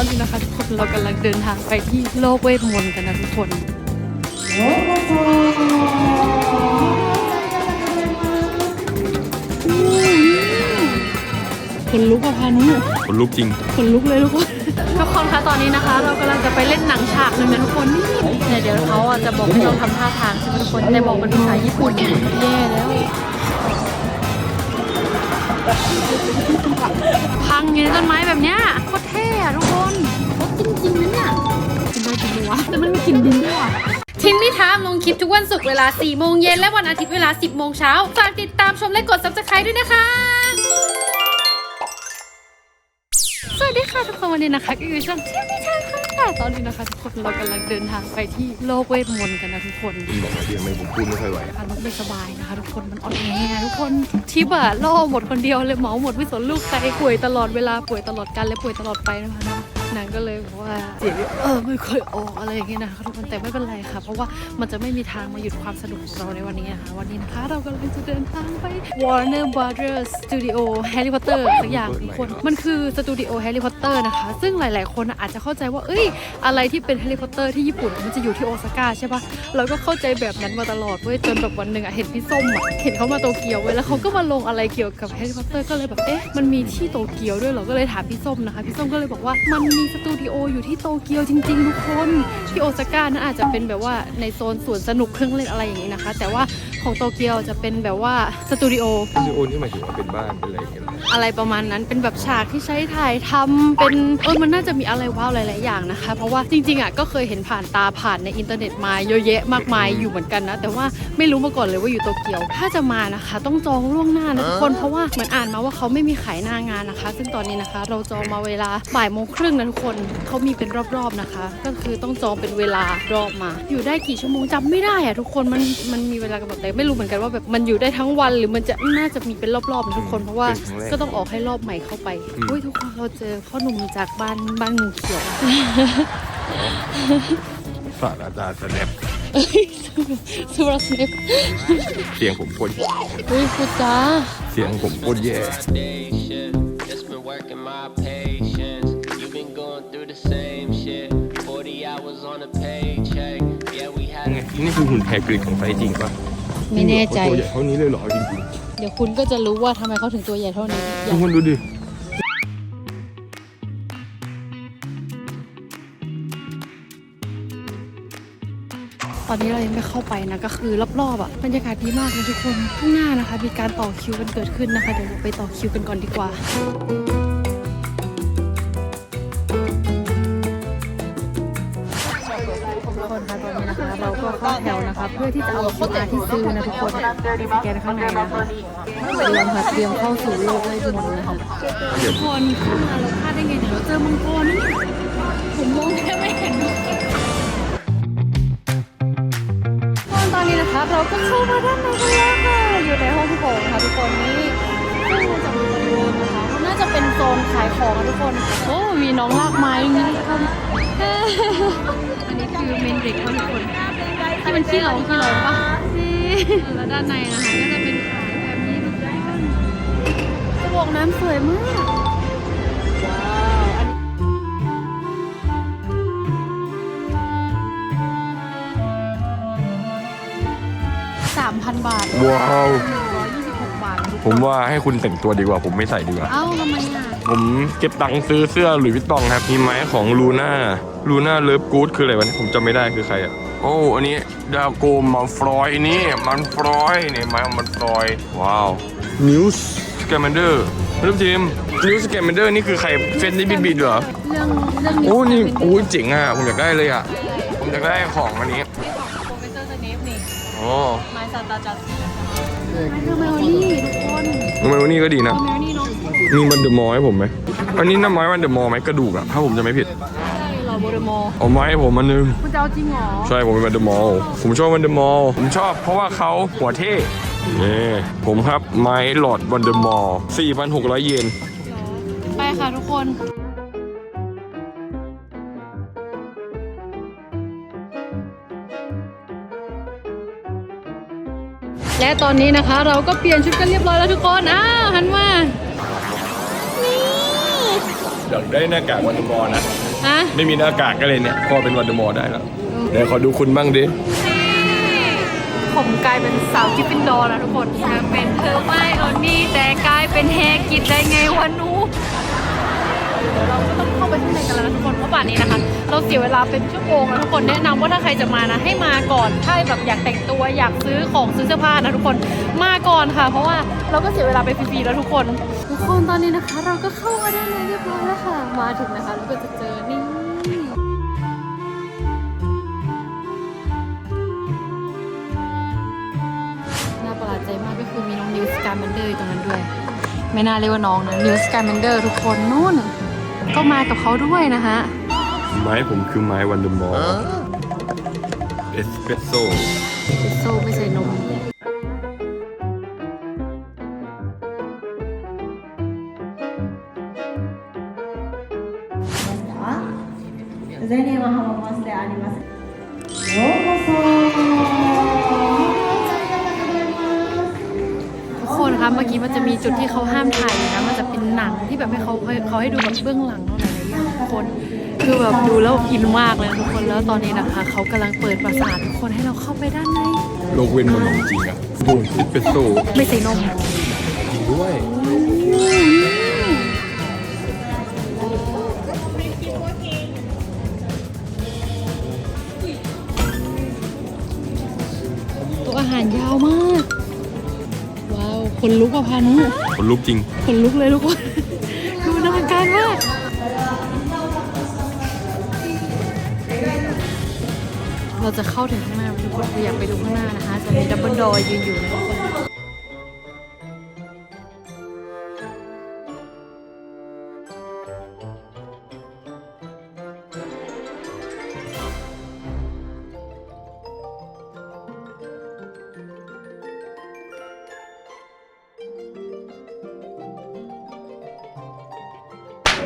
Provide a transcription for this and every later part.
อนนี้นะคะทุกคนเรากำลังเดินทางไปที่โลกเวทมนต์กันนะทุกคนคนลุกอะพานุคนลุกจริงคนลุกเลยทุกคนทุกคนคะตอนนี้นะคะ เรากำลังจะไปเล่นหนังฉากหนึ่งนะทุกคนนี่เนี่ยเดี๋ยวเขาอะจะบอกให้เราทำท่าทางใช่ไหมทุกคนแต่บอกเป็นภาษาญี่ปุ่นแย่แล้ว พังอยู่ในต้นไม้แบบเนี้ยโคตรเท่อะทุกคนโคตรจริงๆนะเนี่ยกินได้จริงเลยวะแต่มันไม่กินดินด้วยว่ะทิมมี่ทามลงคลิปทุกวันศุกร์เวลา 4 โมงเย็นและวันอาทิตย์เวลา 10 โมงเช้า ฝากติดตามชมและกด subscribe ด้วยนะคะ สวัสดีค่ะทุกคนวันนี้นะคะก็อยู่ช่องทิมมี่ทาม ค่ะตอนนี้นะคะทุกคนเรากำลังเดินทางไปที่โลกเวทมนต์กันนะทุกคนคุณบอกว่าที่ทำไมผมพูดไม่ค่อยไหวอารมณ์ไม่สบายนะคะทุกคนมันอ่อนแอทุกคนทิปอะล่อหมดคนเดียวเลยเหมาหมดไม่สนลูกใครป่วยตลอดเวลาป่วยตลอดกันและป่วยตลอดไปนะคะ นะนางก็เลยบอกว่าเสียงเออไม่ค่อยออกอะไรอย่างเงี้ยนะคะทุกคนแต่ไม่เป็นไรค่ะ เพราะว่ามันจะไม่มีทางมาหยุดความสนุกของเราในวันนี้นะคะวันนี้นะคะเรากำลังจะเดินทางไป Warner Brothers Studio Harry Potter สักอย่างทุกคนมันคือสตูดิโอ Harry Potter นะคะ ซึ่งหลาย ๆ คนอาจจะเข้าใจว่าเอ้ยอะไรที่เป็น Harry Potter ที่ญี่ปุ่นมันจะอยู่ที่โอซาก้าใช่ปะเราก็เข้าใจแบบนั้นมาตลอดเว้ยจนแบบวันหนึ่งอะเห็นพี่ส้มอะเห็นเขามาโตเกียวเว้ยแล้วเขาก็มาลงอะไรเกี่ยวกับ Harry Potter ก็เลยแบบเอ๊ะมันมีที่โตเกียวด้วยเหรอก็เลยถามพี่ส้มนะคะพี่ส้มก็เลยบอกว่ามันมีสตูดิโออยู่ที่โตเกียวจริงๆทุกคน ที่โอซาก้านั้นอาจจะเป็นแบบว่าในโซนสวนสนุกเครื่องเล่นอะไรอย่างนี้นะคะ แต่ว่าของโตเกียวจะเป็นแบบว่าสตูดิโอที่โอนที่หมายถึงว่าเป็นบ้านเป็นอะไรอย่างเงี้ยอะไรประมาณนั้นเป็นแบบฉากที่ใช้ถ่ายทำเป็นเออมันน่าจะมีอะไรว้าวหลาย ๆ อย่างนะคะ เพราะว่าจริง ๆ อะก็เคยเห็นผ่านตาผ่านในอินเทอร์เน็ตมาเยอะแยะมากมายอยู่เหมือนกันนะ แต่ว่าไม่รู้มาก่อนเลยว่าอยู่โตเกียว ถ้าจะมานะคะ ต้องจองล่วงหน้านะทุกคนเพราะว่าเหมือนอ่านมาว่าเขาไม่มีขายหน้างานนะคะ ซึ่งตอนนี้นะคะ เราจองมาเวลาบ่ายโมงครึ่งนะทุกคนเขามีเป็นรอบๆนะคะ ก็คือต้องจองเป็นเวลารอบมา อยู่ได้กี่ชั่วโมงจำไม่ได้อะทุกคนมันมันมีเวลากำหนดแต่ไม่รู้เหมือนกันว่าแบบมันอยู่ได้ทั้งวันหรือมันจะน่าจะมีเป็นรอบๆนะทุกคนเพราะว่าก็ต้องออกให้รอบใหม่เข้าไปอุ้ยทุกคนเราเจอพ่อหนุ่มจากบ้านบ้านงูเขียวศาสตราจารย์สแนปซูรัสเนปเสียงผมโคตรอุ้ยพูดจ้าเสียงผมโคตรแย่ นี่คือหุ่นแฮกริดของไซจริงปะไม่แน่ใจ ตัวใหญ่เท่านี้เลยเหรอจริงเดี๋ยวคุณก็จะรู้ว่าทำไมเขาถึงตัวใหญ่เท่านี้ๆทุกคนดูดิ ตอนนี้เรายังไม่เข้าไปนะก็คือรอบๆอะบรรยากาศดีมากเลยทุกคนข้างหน้านะคะ มีการต่อคิวกันเกิดขึ้นนะคะเดี๋ยวเราไปต่อคิวกันก่อนดีกว่า นะคะเพื่อที่จะเอาโควต้าที่ซื้อนะทุกคนสแกนข้างในนะคะเตรียมค่ะเตรียมเข้าสู่โลกเวทมนต์นะคะทุกคนเข้ามาเราพลาดได้ไงเดี๋ยวเราเจอมังกรนี่ผมมองแค่ไม่เห็นตอนนี้นะคะเราก็เข้ามาด้านในกันแล้วค่ะอยู่ในห้องโถงค่ะทุกคนนี้ซึ่งมันจะมีประตูนะคะน่าจะเป็นโซนขายของทุกคนโอ้มีน้องลากไม้อย่างนี้ทุกคนอันนี้คือเมนเด็กทุกคน ถ้าเป็นที่เราที่เราปะนี่แล้วด้านในนะคะก็จะเป็นขายแบบนี้ทุกคนกระบอกน้ำสวยมากว้าวอันนี้สามพันบาทว้าวร้อยยี่สิบหกบาททุกผคนมว่าให้คุณแต่งตัวดีกว่า ผมไม่ใส่ดีกว่า เอ้าทำไมอะ ผมเก็บตังค์ซื้อเสื้อหลุยส์วิตตองครับมีไม้ของลูน่าลูน่าเลิฟกู๊ดคืออะไรวะเนี่ยผมจำไม่ได้คือใครอะ โอ้อันนี้ดาโกมันฟรอยนี่มันฟรอยเนี่ยไม้ของมันฟรอยว้าวนิวส์สแกมเดอร์รูปทีมนิวส์สแกมเดอร์นี่คือใครเฟนนี่บิดบิดเหรอเรื่องเรื่องนี้โอ้นี่เป็นโอ้ยเจ๋งอะผมอยากได้เลยอะผมอยากได้ของอันนี้โปรเฟสเซอร์สเนปนี่อ๋อไม้ซาตาจัสไม้เทอร์ไมโอนี่ทุกคนทำไมวันนี้ก็ดีเทอนะร์ไมโอนี่เนาะมีมันเดอะมอลให้ผมไหมอันนี้น้ำไม้มันเดอะมอลไหมกระดูกอะถ้าผมจะไม่ผิด ใช่หรอโบเดมอร์เอาไม้ให้ผมอันนึง คุณจะเอาจริงเหรอใช่ผมเป็นวันเดอร์มอลผมชอบวันเดอร์มอลผมชอบเพราะว่าเขาหัวเท่นี่ผมครับไม้หลอดวันเดอร์มอล4,600 เยน ไปค่ะทุกคน และตอนนี้นะคะเราก็เปลี่ยนชุดกันเรียบร้อยแล้วทุกคนอ้าวหันมา อยากได้หน้ากากวันเดอร์มอลนะ อะไม่มีหน้ากากก็เลยเนี่ยพอเป็นวันเดอร์มอร์ได้แล้วเดี๋ยวขอดูคุณบ้างดิผมกลายเป็นสาวกิฟฟินดอร์แล้วทุกคนจะเป็นเธอไม่โอนี่แต่กลายเป็นแฮกิดได้ไงวะหนูเดี๋ยวเราก็ต้องเข้าไปข้างในกันแล้วนะทุกคนเพราะป่านนี้นะคะ เราเสียเวลาเป็นชั่วโมงแล้วทุกคนแนะนำว่าถ้าใครจะมานะให้มาก่อนถ้าแบบอยากแต่งตัวอยากซื้อของซื้อเสื้อผ้านะทุกคนมาก่อนค่ะ เพราะว่าเราก็เสียเวลาไปฟรีๆแล้วทุกคนทุก คนตอนนี้นะคะ เราก็เข้ามาได้เลยเรียบร้อยแล้วค่ะ มาถึงนะคะเราก็จะเจอนี่น่าประหลาดใจมากก็คือมีน้องนิวสการ์แมนเดอร์อยู่ตรงนั้นด้วย ไม่น่าเรียกว่าน้องนะนิวสการ์แมนเดอร์ทุกคนนู่น ก็มากับเขาด้วยนะคะไม้ผมคือไม้วันเดอร์มอร์เอสเปรสโซ่เอสโซ่ไม่ใส่นม あります。ようこそ。 ทุกคนคะเมื่อกี้มันจะมีจุดที่เขาห้ามถ่ายอยู่นะ มันจะเป็นหนังที่แบบให้เขาเขาให้ดูแบบเบื้องหลังเท่าไหร่หลายอย่างทุกคน คือแบบดูแล้วอินมากเลยทุกคน แล้วตอนนี้นะคะเขากำลังเปิดปราสาททุกคนให้เราเข้าไปด้านใน โลกเว้นมันของจริงอะบูมเอสเปรสโซ่ ไม่ใส่นม จริงด้วย คนลุกอะพานุคนลุกจริงคนลุกเลยทุกคนดูมันอลังการมากเราจะเข้าถึงข้างหน้าไหมทุกคนคืออยากไปดูข้างหน้านะคะจะมีดับเบิลดอยืนอยู่นะทุกคน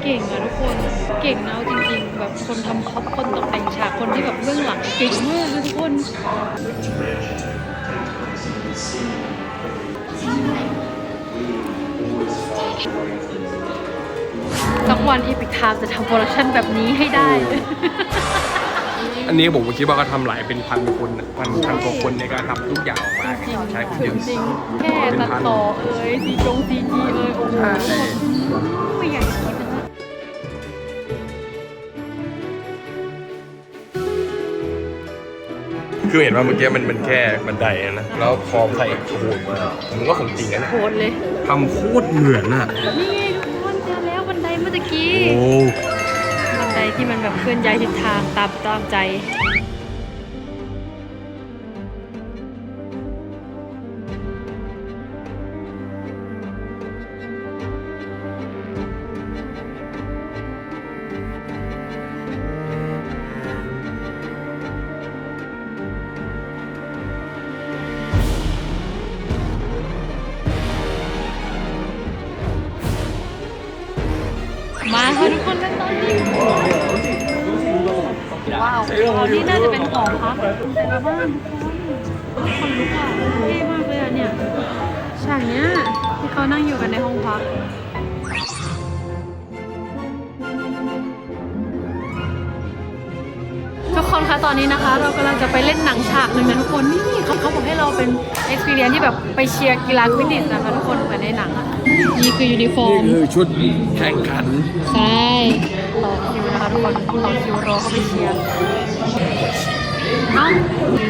เก่งอะทุกคนเก่งนะเอาจริงๆ แบบคนทำคอปคนตกแต่งฉากคนที่แบบเบื้องหลังเก่งมากเลยทุกคนสักวันอีพิกไทม์จะทำโปรดักชันแบบนี้ให้ได้ อันนี้ผมก็คิดว่าเขาทำหลายเป็นพันคนอะพันพันกว่าคนในการทำทุกอย่างออกมาจริงใช้คนถึเดียงวจริงแค่ตัดต่อเอ่ยซีจงซีจีเอ่ยโอ้โหไม่อยา คิดนะคือเห็นว่าเมื่อกี้มันมันแค่บันไดอะนะ แล้วพอใส่โคนมามันก็ของจริงนะเนี่ยโคตรเลยทำโคตรเหมือนอะนี่ไงทุกคนเจอแล้วบันไดเมื่อตะกี้ โอ้ บันไดที่มันแบบเคลื่อนย้ายทิศทางตามตามใจากหนึ่งนะทุกคนนี่เขาเขาบอกให้เราเป็น experience ที่แบบไปเชียร์กีฬาควิดดิชนะคะทุกคนเหมือนในหนังอะนี่คือยูนิฟอร์มคือชุดแข่งขัน ใช่ ต่อคิวนะคะทุกคนต่อคิวรอเข้าไปเชียร์เอ้า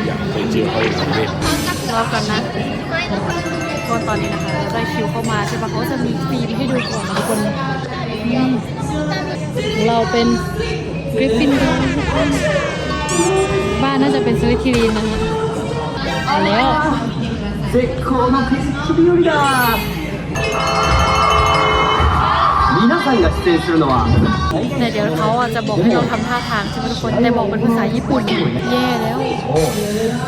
อยากไปเจอเขาอีกครั้งหนึ่งรอก่อนนะก็ตอนนี้นะคะเราได้คิวเข้ามาใช่ปะเขาจะมีฟิล์มให้ดูก่อนนะทุกคนนี่เราเป็นกริฟฟินดอร์ทุกคน บ้านน่าจะเป็นสวิตทีรีนนะฮะเอาแล้ว 絶好の景色日和だ。皆さんが出演するのは แต่เดี๋ยวเขาอ่ะจะบอกให้เราทำท่าทางใช่ไหมทุกคน แต่บอกเป็นภาษาญี่ปุ่น แย่แล้ว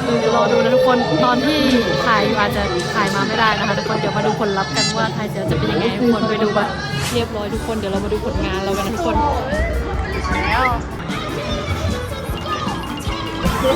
เดี๋ยวรอดูนะทุกคน ตอนที่ถ่ายอยู่อาจจะถ่ายมาไม่ได้นะคะทุกคน เดี๋ยวมาดูผลลัพธ์กันว่าถ่ายเสร็จแล้วจะเป็นยังไงทุกคนไปดูกันเรียบร้อยทุกคน เดี๋ยวเรามาดูผลงานเรากันนะทุกคน แล้ว ต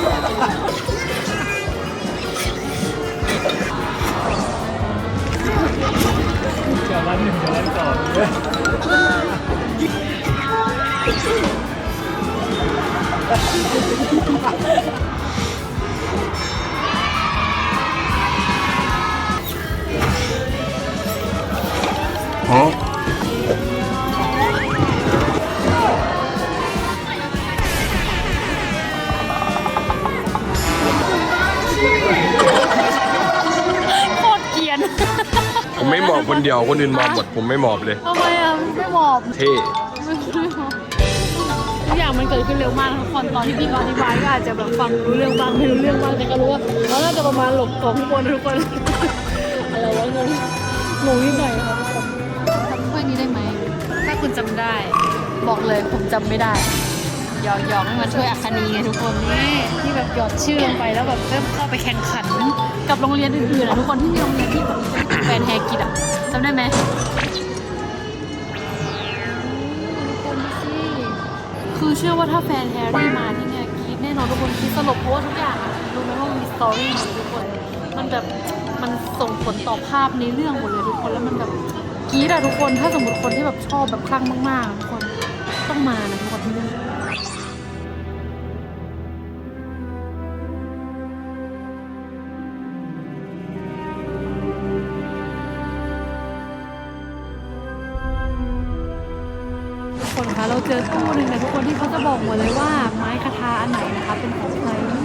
โค ไม่หมอบคนเดียวคนอื่นหมอบหมดผมไม่หมอบเลย ทำไมอะไม่หมอบเท่ทุกอย่างมันเกิดขึ้นเร็วมากทุกคนตอนที่พี่เขาอธิบายก็อาจจะแบบฟังรู้เรื่องบ้างไม่รู้เรื่องบ้างแต่ก็รู้ว่าเราน่าจะประมาณหลบของทุกคนทุกคนอะไรวะงงงงนิดหน่อยนะคะทุกคนทำถ้วยนี้ได้ไหมถ้าคุณจำได้ บอกเลยผมจำไม่ได้ หยอกหยอกให้มันช่วยอัคคณีไงทุกคนนี่ที่แบบหยอดชื่อลงไปแล้วแบบเริ่มเข้าไปแข่งขันกับโรงเรียนอื่นๆอะทุกคนที่มีโรงเรียนที่แบบแฟนแฮกิดอะจำได้ไหมคือเชื่อว่าถ้าแฟนแฮร์รี่มาที่เนี่ยกรีดแน่นอนทุกคนกรีดสลบเพราะว่าทุกอย่างรู้ไหมว่ามันมีสตอรี่หมดทุกคนมันแบบมันส่งผลต่อภาพในเรื่องหมดเลยทุกคนแล้วมันแบบกีดอะทุกคนถ้าสมมติคนที่แบบชอบแบบคลั่งมากๆทุกคนต้องมานะทุกคนที่นี่ทุก จอตู้หนึ่งเลยทุกคนที่เขาจะบอกหมดเลยว่าไม้คาทาอันไหนนะคะเป็นของใครเยอะ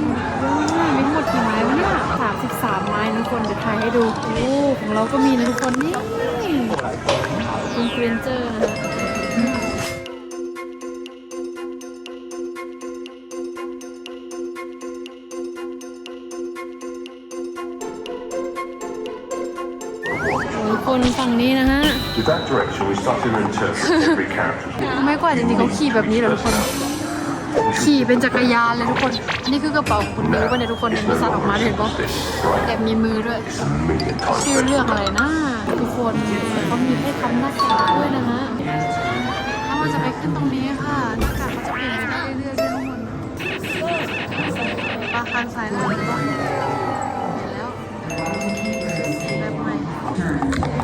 มากมีทั้งหมดกี่ไม้วะเนี่ยสามสิบสามไม้นะทุกคนเดี๋ยวถ่ายให้ดูโอ้ของเราก็มีนะทุกคนนี่คุณเกรนเจอร์นะคะ direction, we started to interpret every character. ไม่กว่าจริงๆเขาขี่แบบนี้เหรอทุกคน ขี่เป็นจักรยานเลยทุกคน นี่คือกระเป๋าคุณนิ้วป่ะเนี่ยทุกคนเนี่ยมีสัตว์ออกมาด้วยเห็นปะแอบมีมือด้วย ชื่อเรื่องอะไรนะทุกคนเขามีให้ทำหน้ากากด้วยนะฮะถ้ามันจะไปขึ้นตรงนี้ค่ะหน้ากากเขาจะเปลี่ยนไปได้เรื่อยๆด้วยทุกคนปลาคันสายเลยเห็นปะเห็นแล้วแบบใหม่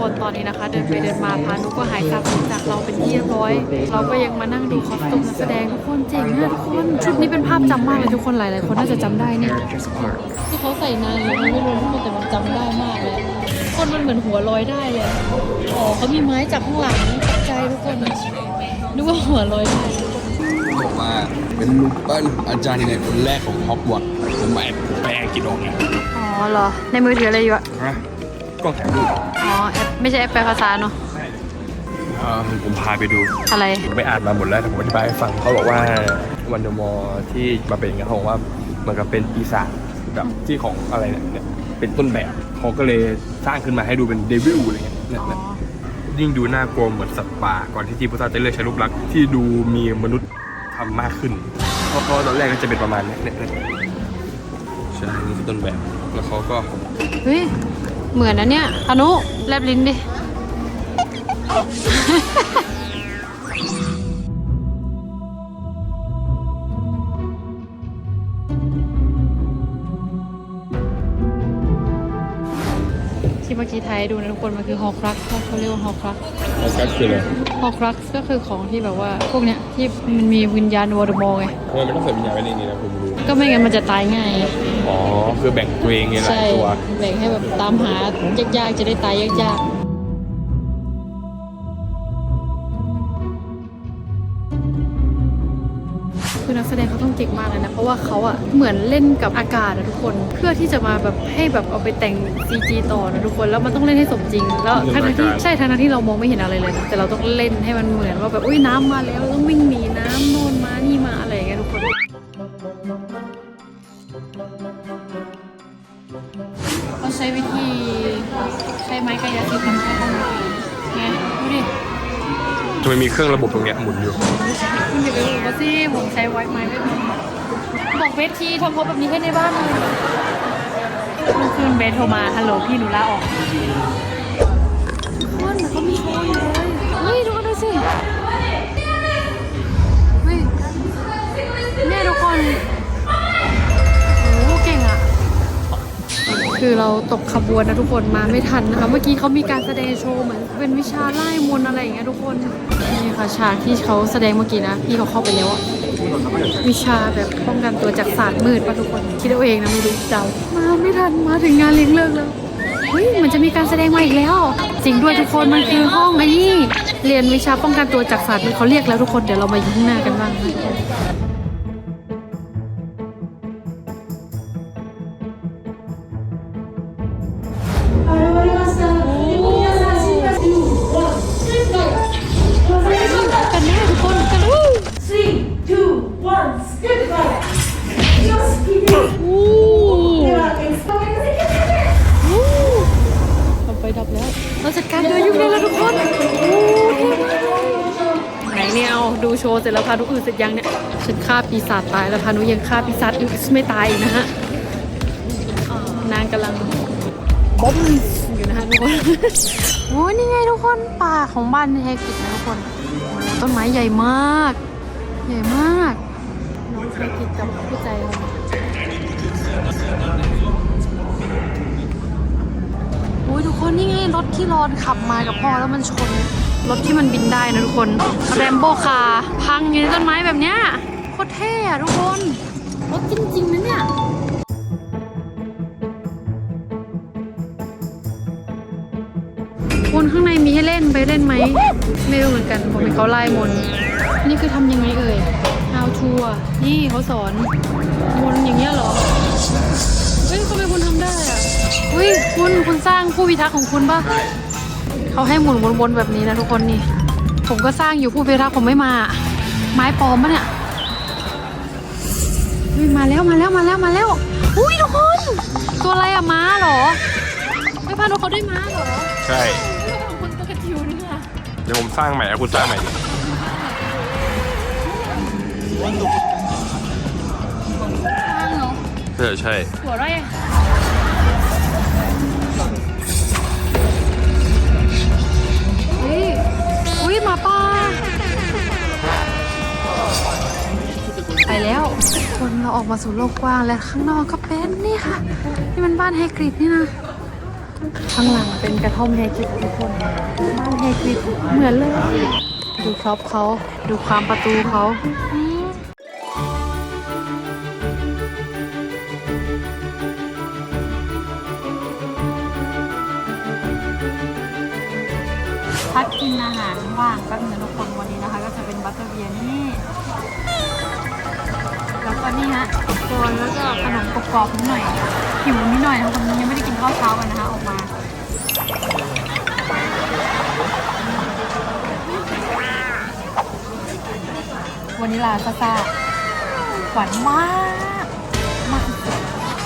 คนตอนนี้นะคะ เดินไปเดินมาพานุก็หายสาบสูญจากเราเป็นที่เรียบร้อย เราก็ยังมานั่งดูคอสตูมนักแสดงทุกคนเจ๋งมากทุกคนชุดนี้เป็นภาพจำมากเลยทุกคนหลายๆคนน่าจะจำได้เนี่ยที่เขาใส่นานเลยไม่รู้ทุกคนแต่มันจำได้มากเลยคนมันเหมือนหัวลอยได้เลยอ๋อเขามีไม้จับข้างหลังตกใจทุกคนนึกว่าหัวลอยได้บอกว่าเป็นลูกปั้นอาจารย์ในคนแรกของฮอกวอตส์ผมแอบแปลกินออกไงอ๋อเหรอในมือถืออะไรอยู่อะฮะกล้องถ่ายรูปอ๋อแอป ไม่ใช่แอปแปลภาษาเนาะเอ่อผมพาไปดู อะไร ผมไปอ่านมาหมดแล้วแต่ผมอธิบายให้ฟังเขาบอกว่าวันเดอร์มอร์ที่มาเป็นอย่างนี้ยเขาบอกว่ามันก็เป็นปีศาจแบบที่ของอะไรเนี่ยเนี่ยเป็นต้นแบบเขาก็เลยสร้างขึ้นมาให้ดูเป็นเดวิลอะไรเงี้ยเนี่ยเนี่ยยิ่งดูน่ากลัวเหมือนสัตว์ป่าก่อนที่ทีพุทธาจะเลือกใช้รูปลักษณ์ที่ดูมีมนุษย์ทำมากขึ้นเพราะเพราะตอนแรกก็จะเป็นประมาณเนี้ยเนี่ยเนี่ยใช่นี่คือต้นแบบแล้วเขาก็เฮ้ย เหมือนนะเนี่ยอนุแลบลิ้นดิ กี้ไทยดูนะทุกคนมันคือฮอครักเขาเรียกว่าฮอครักแล้วก็คืออะไรฮอครักก็คือของที่แบบว่าพวกเนี้ยที่มันมีวิญญาณวอร์ดมอร์ไงทำไมมันต้องใส่วิญญาณไว้ในนี้นะผมรู้ก็ไม่งั้นมันจะตายง่ายอ๋อคือแบ่งตัวเองไงหลาใช่ยตัวแบ่งให้แบบตามหายากๆจะได้ตายยากๆ เขาต้องเก่งมากเลยนะ เพราะว่าเขาอะเหมือนเล่นกับอากาศนะทุกคน เพื่อที่จะมาแบบให้แบบเอาไปแต่ง CG ต่อนะทุกคนแล้วมันต้องเล่นให้สมจริง แล้วทั้งๆที่ใช่ทั้งๆที่เรามองไม่เห็นอะไรเลยนะแต่เราต้องเล่นให้มันเหมือนว่าแบบอุ้ยน้ำมาแล้วต้องวิ่งหนีน้ำโน่นมานี่มาอะไรอย่างเงี้ยทุกคนเขาใช้วิธีใช้ไม้กายสิทธิ์ทำให้คนไงดูดิ ทำไมมีเครื่องระบบตรงเนี้ยหมุนอยู่คุณอย่าไปรู้ว่าสิผมใช้ไว้ไม้ไม่พอบอกเบสทีทำพบแบบนี้ให้ในบ้านเลยเมื่อคืนเบสโทรมาฮัลโหลพี่หนูลาออกคนเขามีโชว์อยู่เลยเฮ้ยดูกันดูสิ คือเราตกขบวนนะทุกคนมาไม่ทันนะคะ เมื่อกี้เขามีการแสดงโชว์เหมือนเป็นวิชาไล่มนอะไรอย่างเงี้ยทุกคน นี่ค่ะฉากที่เขาแสดงเมื่อกี้นะ พี่เขาเข้าไปแล้วอะวิชาแบบป้องกันตัวจากศาสตร์มืดปะทุกคน คิดเอาเองนะไม่รู้เดามาไม่ทันมาถึงงานเลี้ยงเลิกแล้วเฮ้ยมันจะมีการแสดงมาอีกแล้ว จริงด้วยทุกคนมันคือห้องไอ้นี่เรียนวิชาป้องกันตัวจากศาสตร์มืดเขาเรียกแล้วทุกคนเดี๋ยวเรามายุ่งหน้ากันบ้างนะ ดูโชว์เสร็จแล้วพานุอื่นเสร็จยังเนี่ยฉันฆ่าปีศาจตายแล้วพานุยังฆ่าปีศาจอื่นไม่ตายอีกนะฮะนางกำลังบอมอยู่นะคะทุกคนโอ้ยนี่ไงทุกคนป่าของบ้านเฮกิตนะทุกคน ต้นไม้ใหญ่มาก ใหญ่มากน้องเฮกิตกับผู้ใจเราโอ้ยทุกคนนี่ไงรถที่รอนขับมากับพ่อแล้วมันชน รถที่มันบินได้นะทุกคนแรมโบคาร์พังอยู่ในต้นไม้แบบเนี้ยโคตรเท่อะทุกคน รถจริงๆนะเนี่ยวนข้างในมีให้เล่นไปเล่นไหม ไม่รู้เหมือนกันผมเห็นเขาไล่มนต์นี่คือทำยังไงเอ่ย how to อะนี่เขาสอนมนต์อย่างเงี้ยเหรอ เฮ้ยทำไมคุณทำได้อะเฮ้ยคุณคุณสร้างผู้พิทักษ์ของคุณปะ เขาให้หมุนวนๆแบบนี้นะทุกคนนี่ ผมก็สร้างอยู่ผู้พิทักษ์ผมไม่มา ไม้ปลอมปะเนี่ยเฮ้ยมาแล้วมาแล้วมาแล้วมาแล้ว อุ้ยทุกคน ตัวอะไรอะม้าเหรอไม่พานุเขาได้ม้าเหรอใช่ของคุณตัวกระจิ๋วนี่ค่ะเดี๋ยวผมสร้างใหม่แล้วคุณสร้างใหม่ดิข้างเนาะเออใช่หัวไรอะ ไปแล้ว คนเราออกมาสู่โลกกว้างและข้างนอกก็เป็นนี่ค่ะ นี่มันบ้านแฮกริดนี่นะ ข้างหลังเป็นกระท่อมแฮกริดทุกคน บ้านแฮกริดเหมือนเลย ดูครอบเขาดูความประตูเขาพักกินอาหารว่างแป๊บนึงทุกคนวันนี้นะคะ ก็จะเป็นบัตเตอร์เบียร์นี่ แล้วก็นี่ฮะตัวแล้วก็ขนมกรอบๆนิดหน่อยหิวนิดหน่อยนะคนยังไม่ได้กินข้าวเช้ากันนะคะออกมาวันนี้ลาซาซาหวานมากมากที่สุด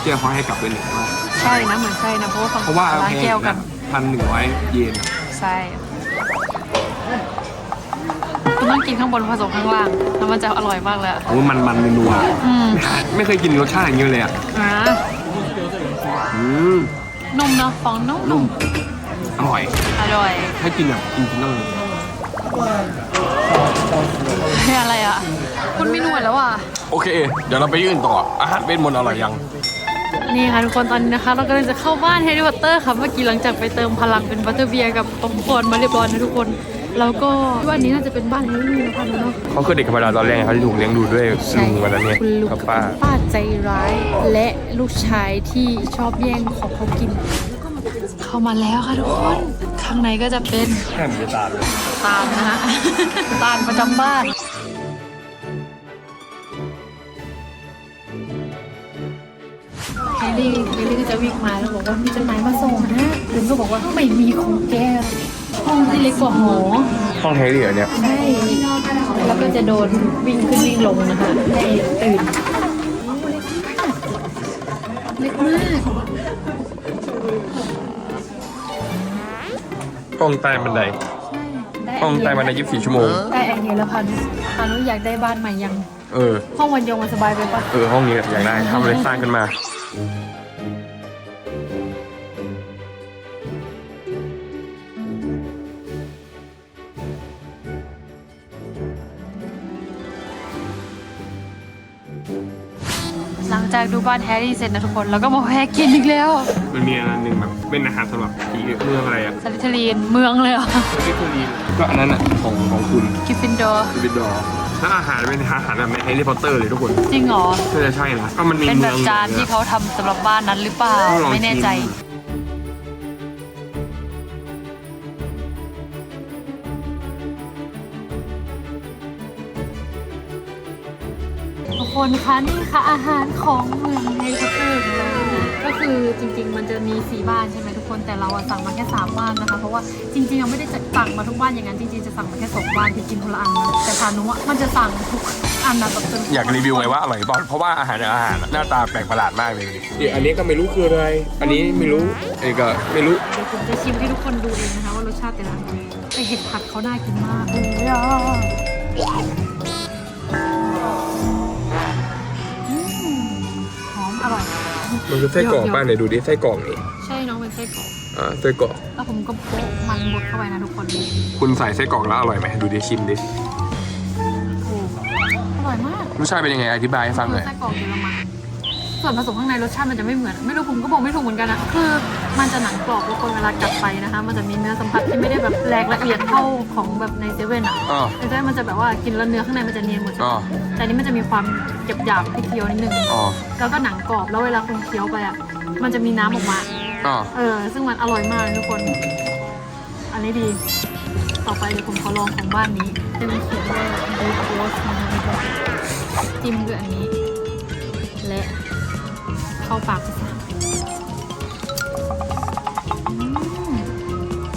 เจ้าเขาให้กลับเป็นหนึ่งว่าใช่นะเหมือนใช่นะเพราะว่าเขาเพราะว่าล้างแก้วกันพันหนึ่งร้อยเยน ใช่ คุณต้องกินข้างบนผสมข้างล่าง แล้วมันจะอร่อยมากเลยอะโอ้มันมันนัวอืมๆไม่เคยกินรสชาติอย่างนี้เลยอะอ่าอืมนุ่มเนาะฟองนุ่มนุ่มอร่อย อร่อยถ้ากินแบบจริงๆต้องเฮ้ยอะไรอะ คุณมีหนวดแล้วอะ โอเค เดี๋ยวเราไปยื่นต่อ อาหารเวทมนต์อร่อยยัง นี่ค่ะทุกคนตอนนี้นะคะ เรากำลังจะเข้าบ้านแฮร์รี่พอตเตอร์ค่ะเมื่อกี้หลังจากไปเติมพลังเป็นบัตเตอร์เบียร์กับป๊อปคอร์นมาเรียบร้อยนะทุกคน แล้วก็คิดว่าอันนี้น่าจะเป็นบ้านแฮร์รี่นะคะเนาะเขาคือเด็กธรรมดาตอนแรกเขาที่ถูกเลี้ยงดูด้วยลุงวันนั้นเนี่ยคุณลุงกักับบป้าคุณป้าใจร้าย และลูกชายที่ชอบแย่งของเขากิน เข้ามาแล้วค่ะทุกคน ข้างในก็จะเป็น แค่มีตาเลยตาลนะฮะ ตาลประจำบ้าน แฮร์รี่แฮร์รี่ก็จะวิ่งมาแล้วบอกว่ามีจดหมายมาส่งนะลุงก็บอกว่าไม่มีของแก ห้องที่เล็กกว่าหอห้องแฮร์รี่เหรอเนี่ยใช่แล้วก็จะโดนวิ่งขึ้นวิ่งลงนะคะให้ตื่นเล็กมากห้องใต้บันไดได้ห้องใต้บันไดยี่สิบสี่ชั่วโมงได้ไอเดียแล้วพานุพานุอยากได้บ้านใหม่ยัง เออ ห้องวันยงมันสบายไปปะเออห้องนี้อยากได้ทำอะไรสร้างขึ้นมาากดูบ้านแฮร์รี่เสร็จนะทุกคน แล้วก็มาแวะกินอีกแล้ว มันมีอันหนึ่งแบบเป็นอาหารสำหรับผีเมืองอะไรอะสลิทลีนเมืองเลยเหรอะเรียกตัวนี้ก็อันนั้นอะของของคุณกิฟฟินดอร์วิดดอร์ชถ้าอาหารเป็นอาหารแบบในแฮร์รี่พอตเตอร์เลยทุกคนจริงเหรอน่าจะใช่นะก็มันมีเป็นเมืแบอบงจานที่เขาทำสำหรับบ้านนั้นหรือเปล่า ต้องลองไม่แน่ใจ ชิม คนคะนี่ค่ะอาหารของเมืองเฮลิคอปเตอร์ของเราก็คือจริง ๆ มันจะมีสีบ้านใช่ไหมทุกคนแต่เราอะสั่งมาแค่สามบ้านนะคะ เพราะว่าจริงๆเราไม่ได้จะสั่งมาทุกบ้านอย่างนั้นจริงๆจะสั่งมาแค่สองบ้านที่กินคนละอันนะแต่พานุอะมันจะสั่งทุกอันนะแบบจนอยากรีวิวไงว่าอร่อยเปล่าเพราะว่าอาหารแต่ละอาหารหน้าตาแปลกประหลาดมากเลยดิอันนี้ก็ไม่รู้คืออะไร อันนี้ไม่รู้อันนี้ก็ไม่รู้เดี๋ยวผมจะชิมให้ทุกคนดูเองนะคะว่ารสชาติแต่ละอันเป็นยังไงแต่เห็ดผัดเขาน่ากินมากเลยอะ อมอร่อย มันคือไส้กรอกบ้านไหนดูดิไส้กรอกนี่ใช่น้องเป็นไส้กรอกอ่าไส้กรอกแล้วผมก็โปะมันบดเข้าไปนะทุกคนคุณใส่ไส้กรอกแล้วอร่อยไหมดูดิชิมดิโอ้อร่อยมากรสชาติเป็นยังไงอธิบายให้ฟังหน่อย ไส้กรอกเยอรมัน ส่วนผสมข้างในรสชาติมันจะไม่เหมือน ไม่รู้ผมก็บอกไม่ถูกเหมือนกันนะคือ มันจะหนังกรอบทุกคนเวลากัดไปนะคะ มันจะมีเนื้อสัมผัสที่ไม่ได้แบบแหลกละเอียดเท่าของแบบในเซเว่นอะอ๋อในเซเว่นมันจะแบบว่ากินแล้วเนื้อข้างในมันจะเนียนหมดใช่ไหอ๋มอแต่อันนี้มันจะมีความหยาบๆให้เคี้ยวนิดนึงอ๋อ แล้วก็หนังกรอบแล้วเวลาคุณเคี้ยวไปอะมันจะมีน้ำออกมา อ๋อ เออ ซึ่งมันอร่อยมากเลยทุกคน อันนี้ดี ต่อไปเดี๋ยวผมขอลองของบ้านนี้จะมีเขียนว่า Good Roast นะคะทุกคนจิ้มด้วยอันนี้ และ เข้าปากไปซะอืม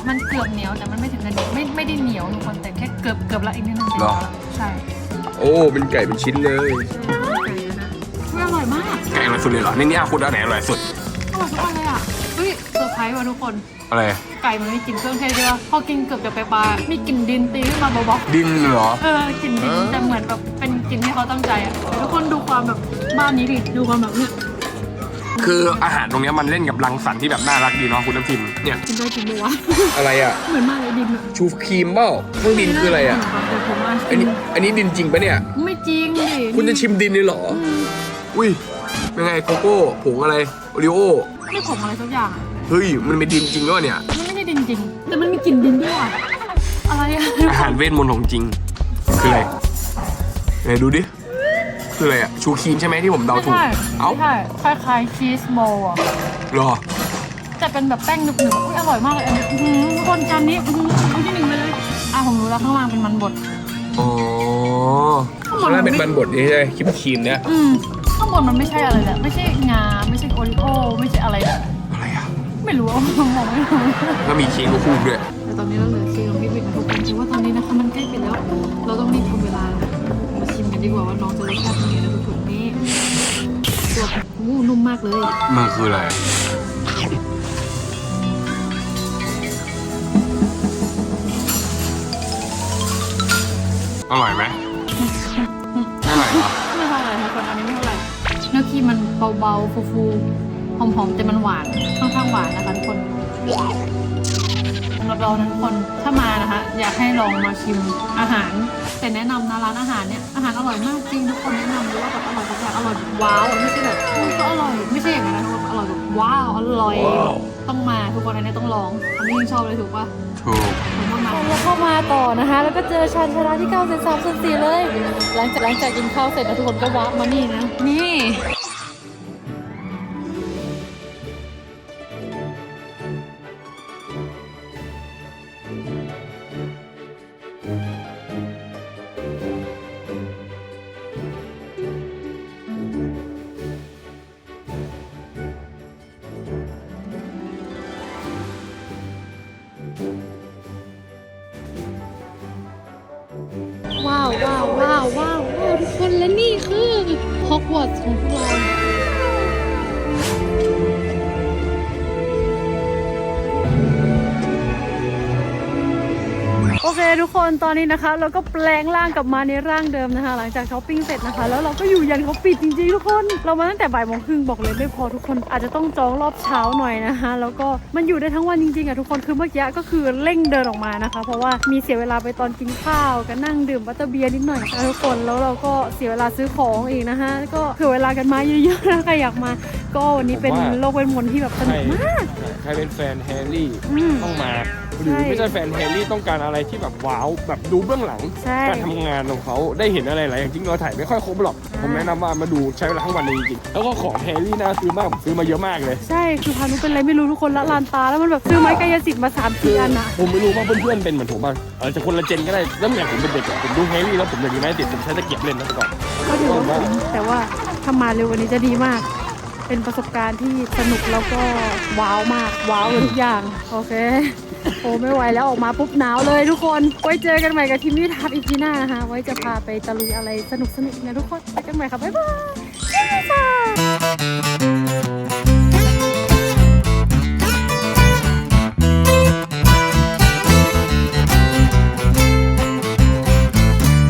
มันเกือบเหนียวแต่มันไม่ถึงกับเหนียวไม่ไม่ได้เหนียวทุกคนแต่แค่เกือบเกือบละอีกนิดนึงจะเหนียวละใช่โอ้เป็นไก่เป็นชิ้นเลยไก่แล้วนะอุ๊ยอร่อยมากไก่อร่อยสุดเลยเหรอในนี้คุณอันไหนอร่อยสุด อร่อยทุกอันเลยอะเฮ้ยเซอร์ไพรส์ว่ะทุกคน อะไร ไก่มันมีกลิ่นเครื่องเทศใช่ปะพอกินเกือบจะไปปลามีกลิ่นดินตีขึ้นมาเบาดินเหรอ ๆเออกลิ่นดินแต่เหมือนแบบเป็นกลิ่นที่เขาตั้งใจอะแต่ทุกคนดูความแบบบ้านนี้ดิดูความแบบเนี้ย คืออาหารตรงเนี้ยมันเล่นกับรังสรรค์ที่แบบน่ารักดีเนาะคุณน้ำทิมเนี่ยกินได้จริงไหมวะอะไรอะ เหมือนมากเลยดินอะชูครีมเปล่าข้างดินคืออะไรอะเดี๋ยวผมมาอันนี้อันนี้ดินจริงปะเนี่ย ไม่จริงดิคุณจะชิมดินเลยเหรอ อุ้ยเป็นไงโกโก้ผงอะไรโอริโอไม่ผมอะไรสักอย่างอะเฮ้ยมันเป็นดินจริงด้วยเนี่ย มันไม่ใช่ดินจริง แต่มันมีกลิ่นดินด้วยว่ะอะไรอะอาหารเวทมนต์ของจริง คืออะไรไหนดูดิ คืออะไรอะ ชูครีมใช่ไหมที่ผมเดาไม่ถูกใช่เอ้าไม่ใช่คล้ายๆชีสโมอะเหรอ แต่เป็นแบบแป้งหนึบๆอุ้ยอร่อยมากเลยอันนี้อื้อหือทุกคนจานนี้อื้อหือเอาที่หนึ่งไปเลยอะผมรู้แล้วข้างล่างเป็นมันบด อ๋อข้างล่างเป็นมันบดนี่ใช่ไหมครีมครีมเนี่ยอืมข้างบนมันไม่ใช่อะไรเลยไม่ใช่งาไม่ใช่โอริโอไม่ใช่อะไรเลยอะไรอะ ไม่รู้เอามองไม่รู้แล้วมีเค้กลูกคู่ด้วย แต่ตอนนี้เราเหลือซีของพี่บิ๊กทุกคนคิดว่าตอนนี้นะคะมันใกล้ไปแล้ว เราต้องรีบทำเวลามาชิม กันดีกว่าว่าน้องจะรสชาติเป็นยังไงนะทุกคนนี่ตัวอู้นุ่มมากเลย มันคืออะไรอร่อยไหมไม่อร่อยเหรอไม่เท่าไหร่ทุกคนอันนี้ไม่เท่าไหร่เนื้อครีมมันเบาๆฟูๆหอมๆแต่มันหวานค่อนข้างหวานนะคะทุกคนสำ หรับเรานะทุกคนถ้ามานะคะ อยากให้ลองมาชิมอาหาร แต่แนะนำนะร้านอาหารเนี่ยอาหารอร่อยมากจริงทุกคนแนะนำเลยว่าแบบอร่อยทุกอย่างอร่อยแบบว้าวไม่ใช่แบบอืมก็อร่อยไม่ใช่อย่างนั้นนะทุกคนอร่อยแบบว้าวอร่อยต้องมาทุกคนอันนี้ต้องลองอันนี้ยิ่งชอบเลยถูกปะถูกเราเข้ามาต่อนะคะ แล้วก็เจอชานชาลาที่9เซน3ส่วน4เลย หลังจากหลังจากกินข้าวเสร็จนะทุกคนก็วาร์ปมานี่นะ นี่ ว้าวว้าวว้าวว้าวทุกคนและนี่คือฮอกวอตส์ของพวกเรา โอเคทุกคนตอนนี้นะคะ เราก็แปลงร่างกลับมาในร่างเดิมนะคะ หลังจากช้อปปิ้งเสร็จนะคะ แล้วเราก็อยู่ยันเขาปิดจริงๆทุกคน เรามาตั้งแต่บ่ายโมงครึ่งบอกเลยไม่พอทุกคน อาจจะต้องจองรอบเช้าหน่อยนะคะ แล้วก็มันอยู่ได้ทั้งวันจริงๆอะทุกคนคือเมื่อกี้ก็คือเร่งเดินออกมานะคะ เพราะว่ามีเสียเวลาไปตอนกินข้าวกันนั่งดื่มบัตเตอร์เบียร์นิดหน่อยนะคะทุกคนแล้วเราก็เสียเวลาซื้อของอีกนะคะก็เผื่อเวลากันมาเยอะๆนะใครอยากมา ก็วันนี้เป็นโลกเวทมนต์ที่แบบสนุกมาก ใครเป็นแฟนแฮร์รี่อืมต้องมา หรือใช่ไม่ใช่แฟนแฮร์รี่ต้องการอะไรที่แบบว้าวแบบดูเบื้องหลัง ใช่การทำงานของเขาได้เห็นอะไรหลายอย่างจริงเราถ่ายไม่ค่อยครบหรอก ผมแนะนำว่ามาดูใช้เวลาทั้งวันเลยจริงๆแล้วก็ของแฮร์รี่น่าซื้อมากผมซื้อมาเยอะมากเลย ใช่คือพานุเป็นอะไรไม่รู้ทุกคนละลานตาแล้วมันแบบซื้อไม้กายสิทธิ์มาสามสี่อันอะ ผมไม่รู้ว่าเพื่อนๆเป็นเหมือนผมบ้างเออจะคนละเจนก็ได้แล้วเนี่ยผมเป็นเด็กอะผมดูแฮร์รี่แล้วผมอยากมีไม้ติดผมใช้ตะเกียบเล่นนะแต่ก่อน ก็ถือว่าคุ้มแต่ว่าถ้ามาเร็วกวันนี้จะดีมาก เป็นประสบการณ์ที่สนุกแล้วก็ว้าวมากว้าวทุกอย่าง โอเค โอ้ไม่ไหวแล้วออกมาปุ๊บหนาวเลยทุกคน ไว้เจอกันใหม่กับทีมวิทับอีพีหน้านะคะ ไว้จะพาไปตะลุยอะไรสนุกสนุกนะทุกคนไปกันใหม่ค่ะบ๊ายบาย